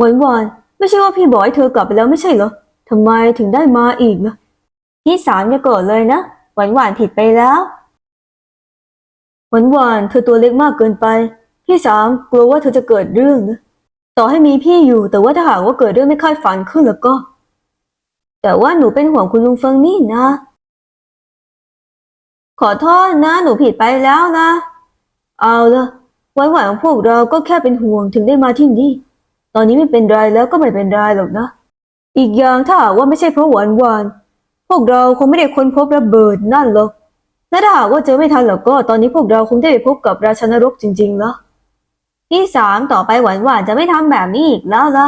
หวานหวานไม่ใช่ว่าพี่บอกให้เธอกลับไปแล้วไม่ใช่เหรอทำไมถึงได้มาอีกนะพี่สามอย่าโกรธเลยนะหวานหวานผิดไปแล้วหวานหวานเธอตัวเล็กมากเกินไป พี่สามกลัวว่าเธอจะเกิดเรื่องนะต่อให้มีพี่อยู่แต่ว่าถ้าหากว่าเกิดเรื่องไม่คาดฝันขึ้นแล้วก็ แต่ว่าหนูเป็นห่วงคุณลุงเฟิงนี่นะ ขอโทษนะหนูผิดไปแล้วนะ เอาละหวานหวานพวกเราก็แค่เป็นห่วงถึงได้มาที่นี่ ตอนนี้ไม่เป็นไรแล้วก็ไม่เป็นไรหรอกนะ อีกอย่างถ้าหากว่าไม่ใช่เพราะหวานหวานพวกเราคงไม่ได้ค้นพบระเบิดนั่นหรอกและถ้าหากว่าเจอไม่ทันแล้วก็ตอนนี้พวกเราคงได้ไปพบกับราชนรกจริงๆแล้วที่สามต่อไปหวานหวานจะไม่ทำแบบนี้อีกแล้วละ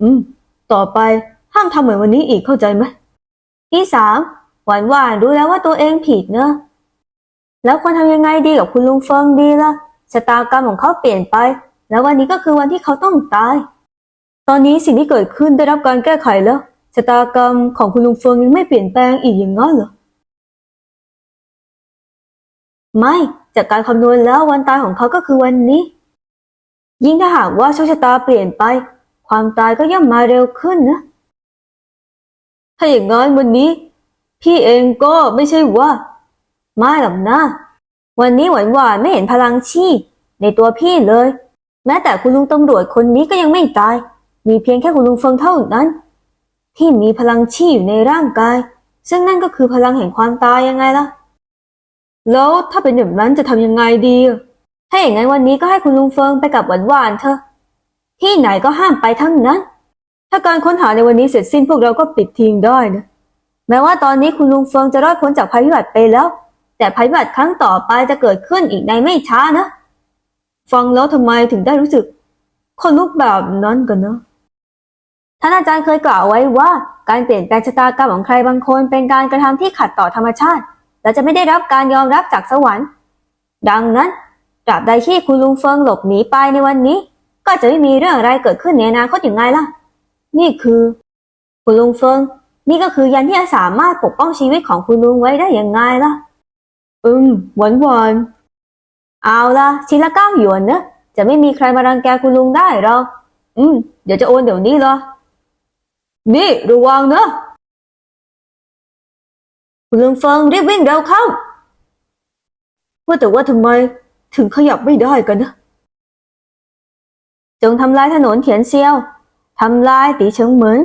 อืม ต่อไปห้ามทำเหมือนวันนี้อีกเข้าใจไหมที่สามหวานหวานรู้แล้วว่าตัวเองผิดเนอะแล้วควรทำยังไงดีกับคุณลุงเฟิงดีล่ะชะตากรรมของเขาเปลี่ยนไป แล้ววันนี้ก็คือวันที่เขาต้องตาย ตอนนี้สิ่งที่เกิดขึ้นได้รับการแก้ไขแล้วชะตากรรมของคุณลุงเฟิงยังไม่เปลี่ยนแปลงอีกอย่างนั้นเหรอไม่จากการคำนวณแล้ววันตายของเขาก็คือวันนี้ ยิ่งถ้าหากว่าโชคชะตาเปลี่ยนไป ความตายก็ย่อมมาเร็วขึ้นนะถ้าอย่างนั้นวันนี้ พี่เองก็ไม่ใช่ว่า ไม่หรอกนะ วันนี้หวานหวานไม่เห็นพลังชีพในตัวพี่เลย แม้แต่คุณลุงตำรวจคนนี้ก็ยังไม่ตาย มีเพียงแค่คุณลุงเฟิงเท่านั้น ที่มีพลังชีพอยู่ในร่างกาย ซึ่งนั่นก็คือพลังแห่งความตายยังไงล่ะ แล้วถ้าเป็นแบบนั้นจะทำยังไงดี ถ้าอย่างนั้นวันนี้ก็ให้คุณลุงเฟิงไปกับหวานหวานเถอะที่ไหนก็ห้ามไปทั้งนั้น ถ้าการค้นหาในวันนี้เสร็จสิ้นพวกเราก็ปิดทีมได้นะ แม้ว่าตอนนี้คุณลุงเฟิงจะรอดพ้นจากภัยพิบัติไปแล้ว แต่ภัยพิบัติครั้งต่อไปจะเกิดขึ้นอีกในไม่ช้านะ ฟังแล้วทำไมถึงได้รู้สึกคนลุกแบบนั้นกันเนาะท่านอาจารย์เคยกล่าวไว้ว่า การเปลี่ยนแปลงชะตากรรมของใครบางคนเป็นการกระทำที่ขัดต่อธรรมชาติ และจะไม่ได้รับการยอมรับจากสวรรค์ ดังนั้นตราบใดที่คุณลุงเฟิงหลบหนีไปในวันนี้ ก็จะไม่มีเรื่องอะไรเกิดขึ้นในอนาคตอย่างไงล่ะ นี่คือ คุณลุงเฟิง นี่ก็คือยันที่สามารถปกป้องชีวิตของคุณลุงไว้ได้อย่างไงล่ะ อืมหวานหวาน เอาละชิ้นละเก้าหยวนนะ จะไม่มีใครมารังแกคุณลุงได้หรอก อืม เดี๋ยวจะโอนเดี๋ยวนี้เหรอ นี่ระวังนะ คุณลุงเฟิงรีบวิ่งเร็วเข้า ว่าแต่ว่าทำไมถึงขยับไม่ได้กันนะ จงทำลายถนนเถียนเซียว ทำลายตีเฉิงเหมิน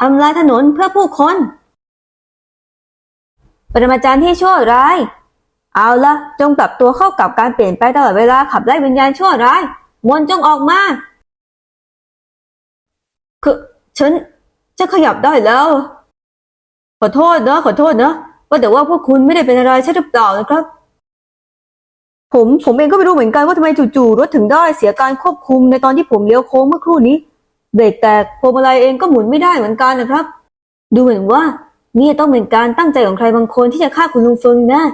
ทำลายถนนเพื่อผู้คนปรมาจารย์ที่ชั่วร้าย เอาละจงปรับตัวเข้ากับการเปลี่ยนแปตลอดเวลาขับไล่วิญญาณชั่วร้ายมนจงออกมาคือฉันจะขยับได้แล้ว ขอโทษนะขอโทษนะว่าแต่ว่าพวกคุณไม่ได้เป็นอะไรใช่หรือเปล่านะครับ ผมผมเองก็ไม่รู้เหมือนกันว่าทำไมจู่ๆรถถึงได้เสียการควบคุมในตอนที่ผมเลี้ยวโค้งเมื่อครู่นี้เบรกแตกพวงมาลัยเองก็หมุนไม่ได้เหมือนกันนะครับ ดูเหมือนว่านี่ต้องเป็นการตั้งใจของใครบางคนที่จะฆ่าคุณลุงเฟิงแนะ